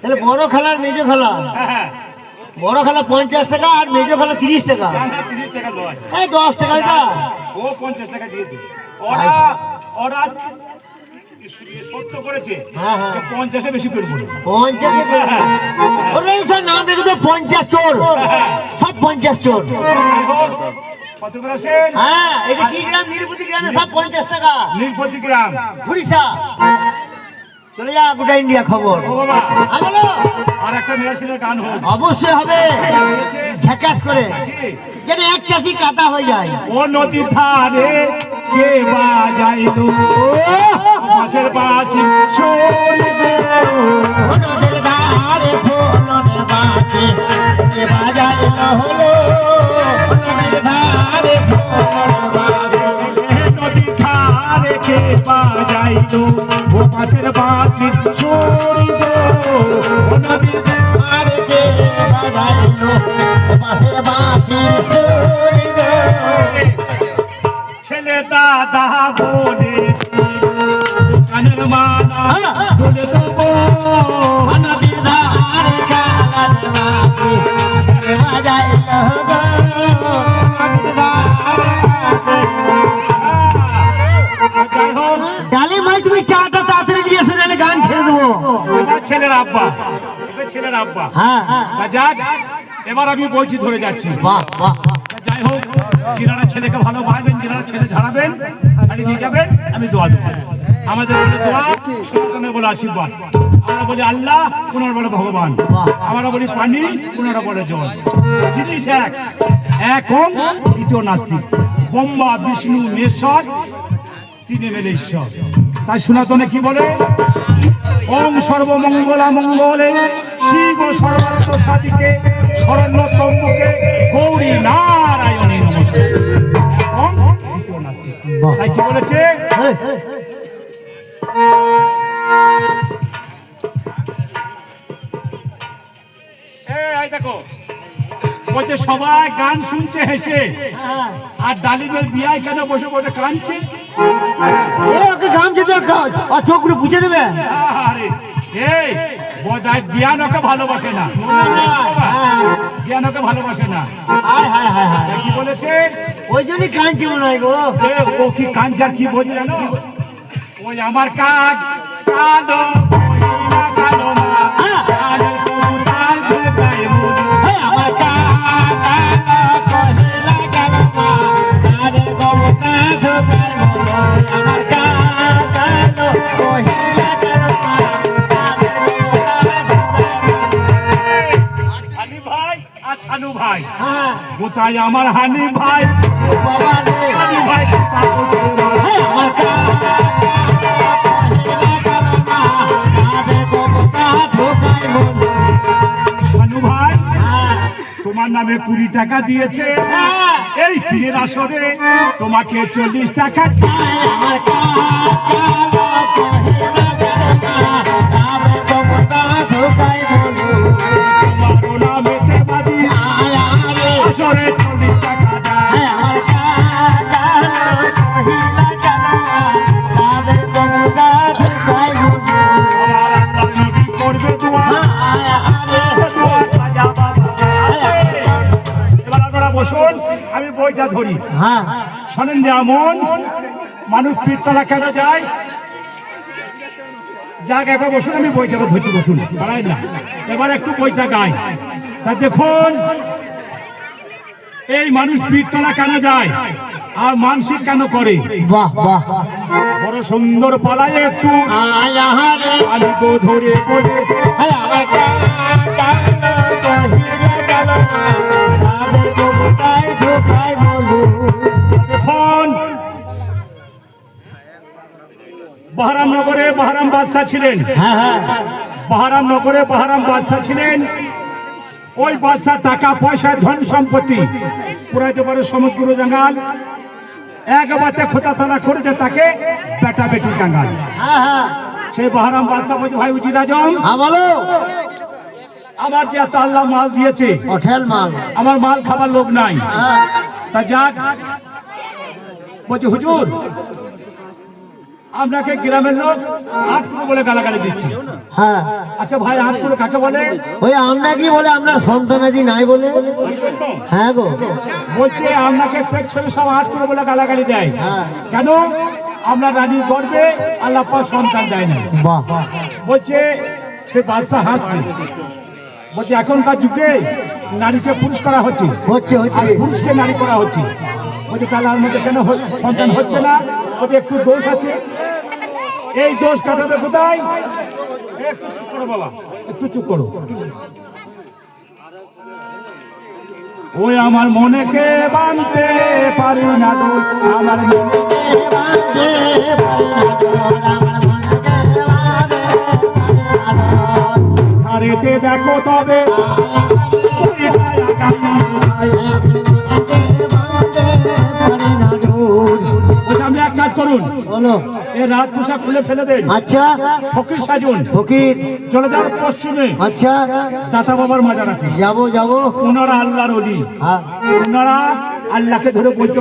তাহলে বড় খেলার মেজো খেলা। হ্যাঁ হ্যাঁ বড় খেলা পঞ্চাশ টাকা আর মেজো খেলা তিরিশ টাকা। না, তিরিশ টাকা দশ ও পঞ্চাশ টাকা দিয়েছে ওরা ওরা সত্য করেছে হ্যাঁ হ্যাঁ। যে পঞ্চাশে বেশি করব না। ওরে স্যার নাম রেখে তো পঞ্চাশ চোর। সব পঞ্চাশ চোর। কত করে আছেন হ্যাঁ এটা কি গ্রাম? নিরুপতি গ্রামে সব পঞ্চাশ টাকা। নীলপতি গ্রাম। উড়িষ্যা চলে যা গোটা ইন্ডিয়া খবর। আর একটা গান হোক। অবশ্যই হবে। ঝাকাস করে। যেন এক চাষি কাটা হয়ে যায়। ও নদী ধারে কে বাজাইলো মাসের বাসি সরিবে নদীর ধারে বাজে, বাজারে হলো? নদীর ধারে ফুলনে বাজে। নদী ধারে কে বাজাইলো ও মাসের বাসি সরিবে ও নদী ধারে কে বাজাইলো। ছেলে দাদা বলে কানের মানা বলে দেবো। নদীর ধারে কালার বাজে, বাজাইলো? ছেলের আব্বা। হ্যাঁ যাক এবার আমি বইটি ধরে যাচ্ছি। যাই হোক যিনারা ছেলেকে ভালোবাসবেন যিনারা ছেলে ঝাড়াবেন গাড়ি দিয়ে যাবেন আমি দোয়া দেবো। আমাদের দোয়া সনাতনের বলে আশীর্বাদ। আমরা বলি আল্লাহ পুনর বলে ভগবান। আমরা বলি পানি পুনর বলে জল। জিনিস এক এক ওম দ্বিতীয় নাস্তিক। ব্রহ্মা বিষ্ণু মেশ্বর তিনে মেলে ঈশ্বর। তাই সনাতনে কি বলে? ওম সর্বমঙ্গলা মঙ্গলে। শিব সর্বার্থ সাধিকে শরণ্য তম্বকে গৌরী নারায়ণী। তাই কি বলেছে? এই দেখো বলছে সবাই গান শুনছে হেসে। হ্যাঁ। আর ডালিমের বিয়ায় কেন বসে বসে কাঁদছে? আর চোখগুলো বুঝে দেবে। আরে বোধহয় বিয়ানোকে ভালোবাসে না। বিয়ানোকে ভালোবাসে না। হায় হায় হায় হায়। কি বলেছে? ওই জন্যই কাঁদছি মনে হয় গো। ও কি কাঞ্চার কি বোঝে জানো? ওই আমার কাজ কালো। সানু ভাই। হ্যাঁ। কোথায় আমার হানি ভাই? বাবা ভাই সানু তোমার নামে কুড়ি টাকা দিয়েছে। এই সিনের আসরে তোমাকে চল্লিশ টাকা। বসুন আমি বইটা ধরি হ্যাঁ শোনেন যেমন মানুষ পীরতলা কেন যায় যাক একবার বসুন আমি বইটা ধরছি বসুন পারাই না এবার একটু বইটা গাই তা দেখুন এই মানুষ পীরতলা কেন যায় আর মানসিক কেন করে বাহ বাহ বড় সুন্দর পালায় একটু ধরে বাহারাম নগরে বাহারাম বাদশাহ ছিলেন। হ্যাঁ হ্যাঁ। বাহারাম নগরে বাহারাম বাদশাহ ছিলেন। ওই বাদশাহ টাকা পয়সা ধন সম্পত্তি পুরাইতে পারে সমুদ্র জাঙ্গাল। এক বাতে খোঁচা তালা করেছে তাকে বেটা বেটি জাঙ্গাল। হ্যাঁ হ্যাঁ। সেই বাহারাম বাদশাহ বলছে ভাই উচিত আজম। হ্যাঁ বলো। আমার যে এত আল্লাহ মাল দিয়েছে মাল। আমার মাল খাবার লোক নাই। তা যাক। বলছে হুজুর আপনাকে গ্রামের লোক আটকুড়ো বলে গালাগালি দিচ্ছে। হ্যাঁ। আচ্ছা ভাই আটকুড়ো কাকে বলে? ওই আমরা কি বলে? আপনার সন্তানাদি নাই বলে। হ্যাঁ গো। বলছে আপনাকে পেট ছেলে সব আটকুড়ো বলে গালাগালি দেয়। হ্যাঁ। কেন? আমরা রানী করবে আল্লাহ পাক সন্তান দেয় না বাহ। বলছে সে বাদশাহ হাসছে। বলছে এখনকার যুগে নারীকে পুরুষ করা হচ্ছে। হচ্ছে পুরুষকে নারী করা হচ্ছে। বলছে তাহলে মধ্যে কেন সন্তান হচ্ছে না? একটু দোষ আছে। এই দোষ কাটাবে কোথায়? একটু চুপ করো বাবা। একটু চুপ করো। ওই আমার মনেকে বানতে পারি না আমার মনে দেখো তবে করুন। এ রাজ পোশাক খুলে ফেলে দেন। আচ্ছা। ফকির সাজুন। ফকির। চলে যান পশ্চিমে। আচ্ছা। দাতা বাবার মাজার আছে যাব যাব। ওনারা আল্লাহর অলি হ্যাঁ। ওনারা আল্লাহকে ধরে বলতে